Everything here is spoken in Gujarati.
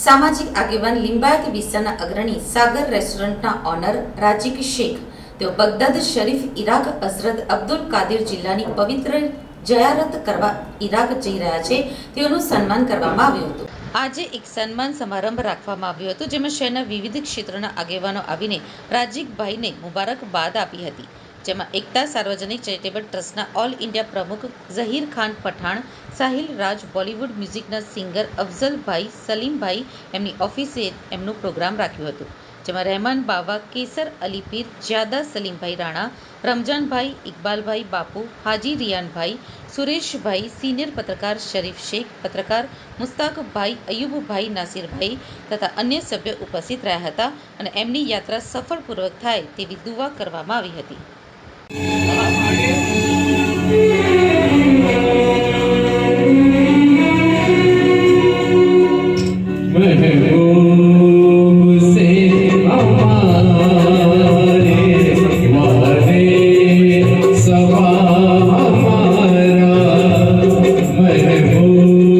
સામાજિક આગેવાન લિંબાયત વિસ્તારના અગ્રણી સાગર રેસ્ટોરન્ટના ઓનર રાજીક શેખ, તેઓ બગદાદ શરીફ ઇરાક હઝરત અબ્દુલ કાદિર જિલ્લાની પવિત્ર જયારત કરવા ઇરાક જઈ રહ્યા છે, તેઓનું સન્માન કરવામાં આવ્યું હતું. આજે એક સન્માન સમારંભ રાખવામાં આવ્યો હતો, જેમાં શહેરના વિવિધ ક્ષેત્રના આગેવાનો આવીને રાજીકભાઈને મુબારકબાદ આપી હતી. જેમાં એકતા સાર્વજનિક ચેરિટેબલ ટ્રસ્ટના ઓલ ઇન્ડિયા પ્રમુખ ઝહીર ખાન પઠાણ, સાહિલ રાજ બોલિવૂડ મ્યુઝિકના સિંગર અફઝલભાઈ સલીમભાઈ એમની ઓફિસે એમનું પ્રોગ્રામ રાખ્યું હતું, જેમાં રહેમાન બાવા, કેસર અલી પીર, જ્યાદા સલીમભાઈ રાણા, રમજાનભાઈ ઇકબાલભાઈ બાપુ, હાજી રિયાનભાઈ, સુરેશભાઈ સિનિયર પત્રકાર શરીફ શેખ, પત્રકાર મુસ્તાકભાઈ અયુબભાઈ નાસિરભાઈ તથા અન્ય સભ્યો ઉપસ્થિત રહ્યા હતા અને એમની યાત્રા સફળપૂર્વક થાય તેવી દુઆ કરવામાં આવી હતી. Yeah.